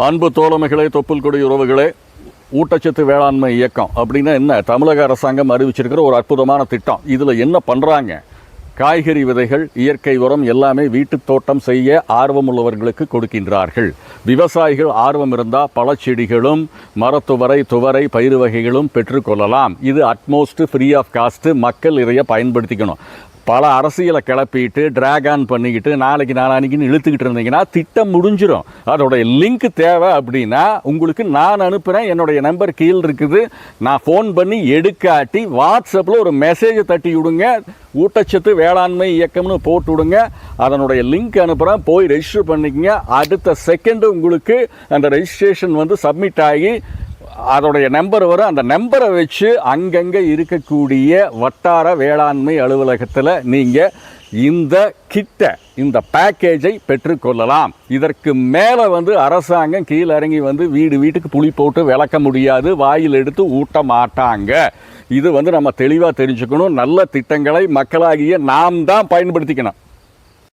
அன்பு தோழமைகளே தொப்புள் கொடி உறவுகளே ஊட்டச்சத்து வேளாண்மை இயக்கம் அப்படின்னா என்ன? தமிழக அரசாங்கம் அறிவிச்சிருக்கிற ஒரு அற்புதமான திட்டம். இதில் என்ன பண்ணுறாங்க காய்கறி விதைகள் இயற்கை உரம் எல்லாமே வீட்டுத் தோட்டம் செய்ய ஆர்வம் உள்ளவர்களுக்கு கொடுக்கின்றார்கள். விவசாயிகள் ஆர்வம் இருந்தால் பழச்செடிகளும் மரத்துவரை துவரை பயிறு வகைகளும் பெற்றுக்கொள்ளலாம் இது அட்மோஸ்ட் ஃப்ரீ ஆஃப் காஸ்ட்டு மக்கள் இதைய பயன்படுத்திக்கணும். பல அரசியலை கிளப்பிட்டு ட்ராக் ஆன் பண்ணிக்கிட்டு நாளைக்கு நாளானிக்குன்னு இழுத்துக்கிட்டு இருந்தீங்கன்னா திட்டம் முடிஞ்சிடும் அதோடைய லிங்க் தேவை அப்படின்னா உங்களுக்கு நான் அனுப்புகிறேன் என்னுடைய நம்பர் கீழ் இருக்குது. நான் ஃபோன் பண்ணி எடுக்காட்டி வாட்ஸ்அப்பில் ஒரு மெசேஜை தட்டி விடுங்க. ஊட்டச்சத்து வேளாண்மை இயக்கம்னு போட்டு விடுங்க. அதனுடைய லிங்க் அனுப்புகிறேன் போய் ரெஜிஸ்டர் பண்ணிக்கங்க. அடுத்த செகண்டு உங்களுக்கு அந்த ரெஜிஸ்ட்ரேஷன் வந்து சப்மிட் ஆகி அதோடைய நம்பர் வரும். அந்த நம்பரை வச்சு அங்கங்கே இருக்கக்கூடிய வட்டார வேளாண்மை அலுவலகத்தில் நீங்கள் இந்த கிட்ட இந்த பேக்கேஜை பெற்றுக்கொள்ளலாம். இதற்கு மேலே வந்து அரசாங்கம் கீழே இறங்கி வந்து வீடு வீட்டுக்கு புளி போட்டு விளக்க முடியாது வாயில் எடுத்து ஊட்ட மாட்டாங்க. இது வந்து நம்ம தெளிவாக தெரிஞ்சுக்கணும். நல்ல திட்டங்களை மக்களாகிய நாம் தான் பயன்படுத்திக்கணும்.